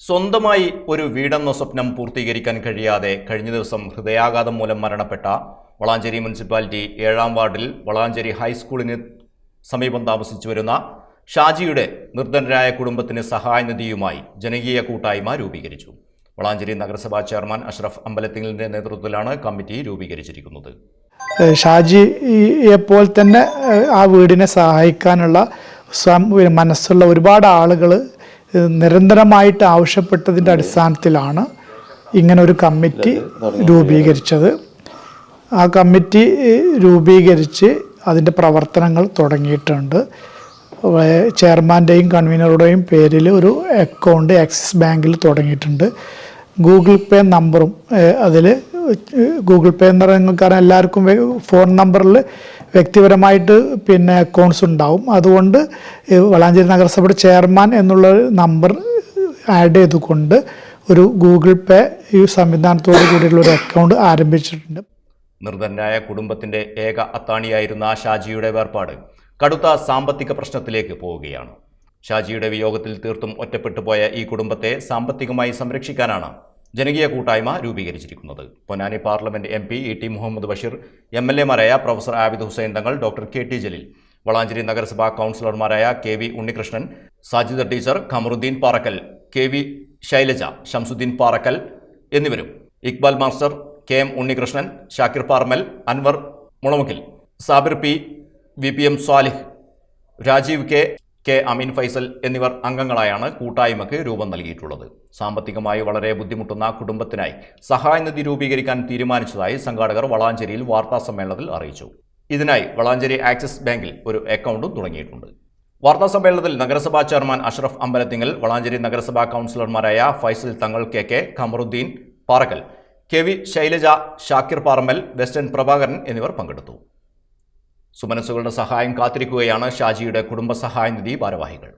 സ്വന്തമായി ഒരു വീടെന്ന സ്വപ്നം പൂർത്തീകരിക്കാൻ കഴിയാതെ കഴിഞ്ഞ ദിവസം ഹൃദയാഘാതം മൂലം മരണപ്പെട്ട വളാഞ്ചേരി മുനിസിപ്പാലിറ്റി ഏഴാം വാർഡിൽ വളാഞ്ചേരി ഹൈസ്കൂളിന് സമീപം താമസിച്ചു വരുന്ന ഷാജിയുടെ നിർദ്ധനരായ കുടുംബത്തിന് സഹായനിധിയുമായി ജനകീയ കൂട്ടായ്മ രൂപീകരിച്ചു. വളാഞ്ചേരി നഗരസഭാ ചെയർമാൻ അഷ്റഫ് അമ്പലത്തിങ്ങലിന്റെ നേതൃത്വത്തിലാണ് കമ്മിറ്റി രൂപീകരിച്ചിരിക്കുന്നത്. ഷാജിയെ പോലെ തന്നെ ആ വീടിനെ സഹായിക്കാനുള്ള മനസ്സുള്ള ഒരുപാട് ആളുകൾ നിരന്തരമായിട്ട് ആവശ്യപ്പെട്ടതിന്റെ അടിസ്ഥാനത്തിലാണ് ഇങ്ങനെ ഒരു കമ്മിറ്റി രൂപീകരിച്ചത്. ആ കമ്മിറ്റി രൂപീകരിച്ച് അതിന്റെ പ്രവർത്തനങ്ങൾ തുടങ്ങിയിട്ടുണ്ട്. ചെയർമാന്റെയും കൺവീനറുടെയും പേരിൽ ഒരു അക്കൗണ്ട് ആക്സിസ് ബാങ്കിൽ തുടങ്ങിയിട്ടുണ്ട്. ഗൂഗിൾ പേ നമ്പറും അതിൽ ഗൂഗിൾ പേ എന്ന് പറയുന്ന കാരണം എല്ലാവർക്കും ഫോൺ നമ്പറിൽ വ്യക്തിപരമായിട്ട് പിന്നെ അക്കൗണ്ട്സ് ഉണ്ടാവും. അതുകൊണ്ട് വളാഞ്ചേരി നഗരസഭയുടെ ചെയർമാൻ എന്നുള്ള നമ്പർ ആഡ് ചെയ്തുകൊണ്ട് ഒരു ഗൂഗിൾ പേ ഈ സംവിധാനത്തോടു കൂടിയുള്ള ഒരു അക്കൗണ്ട് ആരംഭിച്ചിട്ടുണ്ട്. നിർധനരായ കുടുംബത്തിന്റെ ഏക അത്താണിയായിരുന്ന ഷാജിയുടെ വേർപാട് കടുത്ത സാമ്പത്തിക പ്രശ്നത്തിലേക്ക് പോവുകയാണ്. ഷാജിയുടെ വിയോഗത്തിൽ തീർത്തും ഒറ്റപ്പെട്ടു പോയ ഈ കുടുംബത്തെ സാമ്പത്തികമായി സംരക്ഷിക്കാനാണ് ജനകീയ കൂട്ടായ്മ രൂപീകരിച്ചിരിക്കുന്നത്. Ponnani parliament M P E T Muhammad Basheer M L എമാരായ professor Abid Hussain Thangal doctor K T Jaleel Valanchery നഗരസഭാ കൗൺസിലർമാരായ K V Unnikrishnan Sajida teacher Khamaruddin Parakkal K V Shailaja Shamsuddin Parakkal എന്നിവരും. Iqbal master K M Unnikrishnan Shakir Parmal Anwar Mulamukkil Sabir P V P M Swalih Rajeev K K Ameen Faisal എന്നിവർ അംഗങ്ങളായാണ് കൂട്ടായ്മയ്ക്ക് രൂപം നൽകിയിട്ടുള്ളത്. സാമ്പത്തികമായി വളരെ ബുദ്ധിമുട്ടുന്ന കുടുംബത്തിനായി സഹായനിധി രൂപീകരിക്കാൻ തീരുമാനിച്ചതായി സംഘാടകർ വളാഞ്ചേരിയിൽ വാർത്താ സമ്മേളനത്തിൽ അറിയിച്ചു. ഇതിനായി വളാഞ്ചേരി ആക്സിസ് ബാങ്കിൽ ഒരു അക്കൗണ്ടും തുടങ്ങിയിട്ടുണ്ട്. വാർത്താ സമ്മേളനത്തിൽ നഗരസഭാ ചെയർമാൻ അഷ്റഫ് അമ്പലത്തിങ്ങൽ വളാഞ്ചേരി നഗരസഭാ കൗൺസിലർമാരായ Faisal Thangal K K Khamaruddin Parakkal K V Shailaja Shakir Parammal western Prabhakaran എന്നിവർ പങ്കെടുത്തു. സുമനസ്സുകളുടെ സഹായം കാത്തിരിക്കുകയാണ് ഷാജിയുടെ കുടുംബ നിധി ഭാരവാഹികൾ.